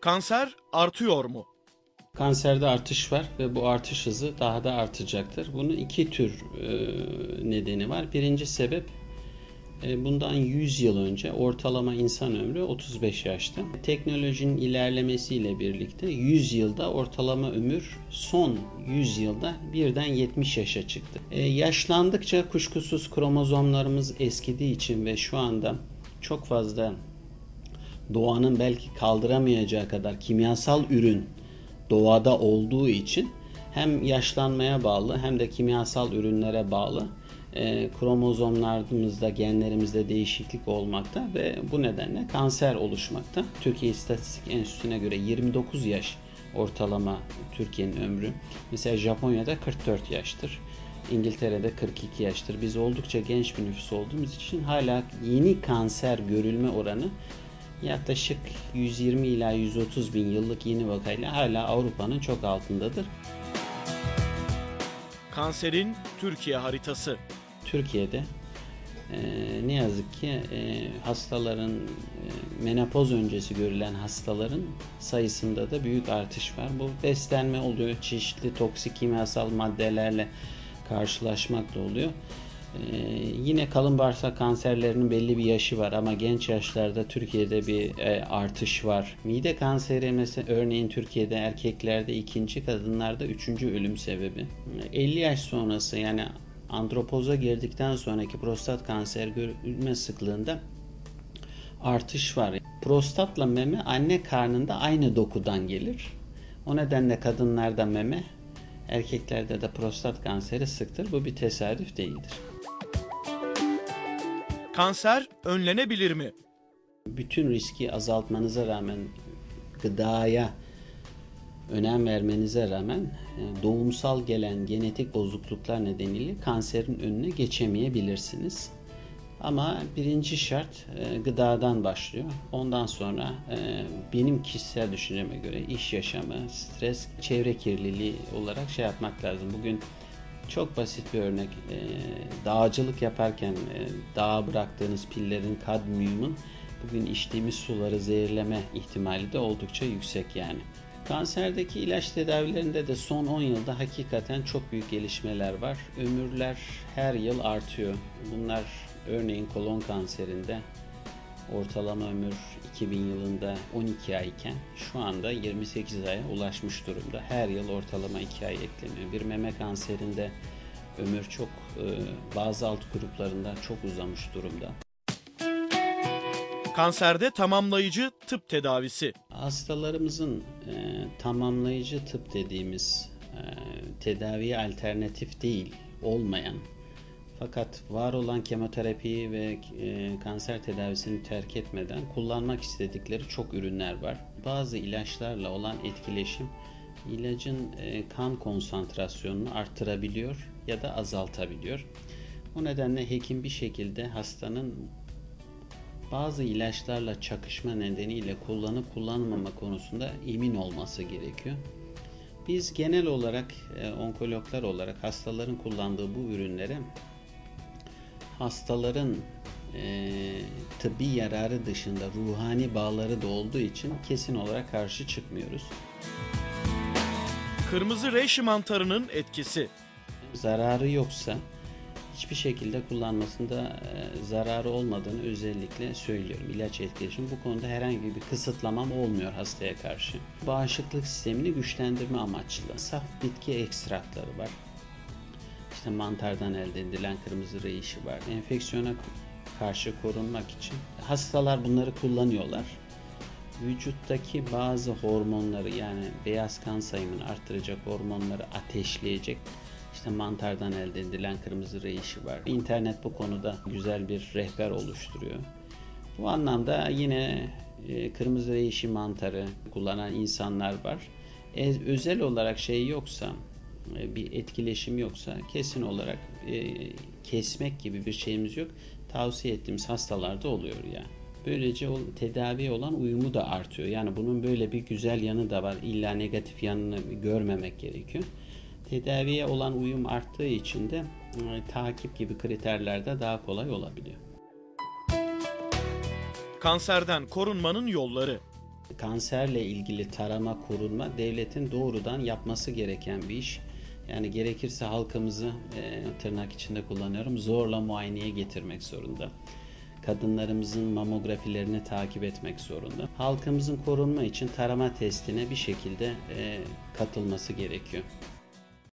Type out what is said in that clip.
Kanser artıyor mu? Kanserde artış var ve bu artış hızı daha da artacaktır. Bunun iki tür e, nedeni var. Birinci sebep e, bundan 100 yıl önce ortalama insan ömrü 35 yaştı. Teknolojinin ilerlemesiyle birlikte 100 yılda ortalama ömür son 100 yılda birden 70 yaşa çıktı. E, yaşlandıkça kuşkusuz kromozomlarımız eskidiği için ve şu anda çok fazla doğanın belki kaldıramayacağı kadar kimyasal ürün doğada olduğu için hem yaşlanmaya bağlı hem de kimyasal ürünlere bağlı e, kromozomlarımızda, genlerimizde değişiklik olmakta ve bu nedenle kanser oluşmakta. Türkiye İstatistik Enstitüsü'ne göre 29 yaş ortalama Türkiye'nin ömrü. Mesela Japonya'da 44 yaştır. İngiltere'de 42 yaştır. Biz oldukça genç bir nüfus olduğumuz için hala yeni kanser görülme oranı yaklaşık 120 ila 130 bin yıllık yeni vakayla hala Avrupa'nın çok altındadır. Kanserin Türkiye haritası. Türkiye'de e, ne yazık ki e, hastaların e, menopoz öncesi görülen hastaların sayısında da büyük artış var. Bu beslenme oluyor, çeşitli toksik kimyasal maddelerle karşılaşmak da oluyor. Ee, yine kalın bağırsak kanserlerinin belli bir yaşı var ama genç yaşlarda Türkiye'de bir e, artış var. Mide kanseri mesela örneğin Türkiye'de erkeklerde ikinci, kadınlarda üçüncü ölüm sebebi. 50 yaş sonrası yani andropoza girdikten sonraki prostat kanser görülme sıklığında artış var. Prostatla meme anne karnında aynı dokudan gelir. O nedenle kadınlarda meme, erkeklerde de prostat kanseri sıktır. Bu bir tesadüf değildir. Kanser önlenebilir mi? Bütün riski azaltmanıza rağmen gıdaya önem vermenize rağmen e, doğumsal gelen genetik bozukluklar nedeniyle kanserin önüne geçemeyebilirsiniz. Ama birinci şart e, gıdadan başlıyor. Ondan sonra e, benim kişisel düşünceme göre iş yaşamı, stres, çevre kirliliği olarak şey yapmak lazım. Bugün çok basit bir örnek. E, dağcılık yaparken e, dağa bıraktığınız pillerin kadmiyumun bugün içtiğimiz suları zehirleme ihtimali de oldukça yüksek yani. Kanserdeki ilaç tedavilerinde de son 10 yılda hakikaten çok büyük gelişmeler var. Ömürler her yıl artıyor. Bunlar örneğin kolon kanserinde ortalama ömür 2000 yılında 12 ay iken şu anda 28 aya ulaşmış durumda. Her yıl ortalama 2 ay ekleniyor. Bir meme kanserinde ömür çok e, bazı alt gruplarında çok uzamış durumda. Kanserde tamamlayıcı tıp tedavisi. Hastalarımızın e, tamamlayıcı tıp dediğimiz e, tedaviye alternatif değil, olmayan fakat var olan kemoterapiyi ve e, kanser tedavisini terk etmeden kullanmak istedikleri çok ürünler var. Bazı ilaçlarla olan etkileşim ilacın e, kan konsantrasyonunu arttırabiliyor ya da azaltabiliyor. O nedenle hekim bir şekilde hastanın bazı ilaçlarla çakışma nedeniyle kullanıp kullanmama konusunda emin olması gerekiyor. Biz genel olarak e, onkologlar olarak hastaların kullandığı bu ürünlere hastaların e, tıbbi yararı dışında ruhani bağları da olduğu için kesin olarak karşı çıkmıyoruz. Kırmızı reishi mantarının etkisi. Zararı yoksa hiçbir şekilde kullanmasında e, zararı olmadığını özellikle söylüyorum. İlaç etkileşimi bu konuda herhangi bir kısıtlamam olmuyor hastaya karşı. Bağışıklık sistemini güçlendirme amaçlı saf bitki ekstratları var işte mantardan elde edilen kırmızı reyişi var. Enfeksiyona karşı korunmak için hastalar bunları kullanıyorlar. Vücuttaki bazı hormonları yani beyaz kan sayımını arttıracak hormonları ateşleyecek işte mantardan elde edilen kırmızı reyişi var. İnternet bu konuda güzel bir rehber oluşturuyor. Bu anlamda yine e, kırmızı reyişi mantarı kullanan insanlar var. E, özel olarak şey yoksa bir etkileşim yoksa kesin olarak e, kesmek gibi bir şeyimiz yok. Tavsiye ettiğimiz hastalarda oluyor yani. Böylece o tedavi olan uyumu da artıyor. Yani bunun böyle bir güzel yanı da var. İlla negatif yanını görmemek gerekiyor. Tedaviye olan uyum arttığı için de e, takip gibi kriterlerde daha kolay olabiliyor. Kanserden korunmanın yolları. Kanserle ilgili tarama, korunma devletin doğrudan yapması gereken bir iş. Yani gerekirse halkımızı e, tırnak içinde kullanıyorum zorla muayeneye getirmek zorunda. Kadınlarımızın mamografilerini takip etmek zorunda. Halkımızın korunma için tarama testine bir şekilde e, katılması gerekiyor.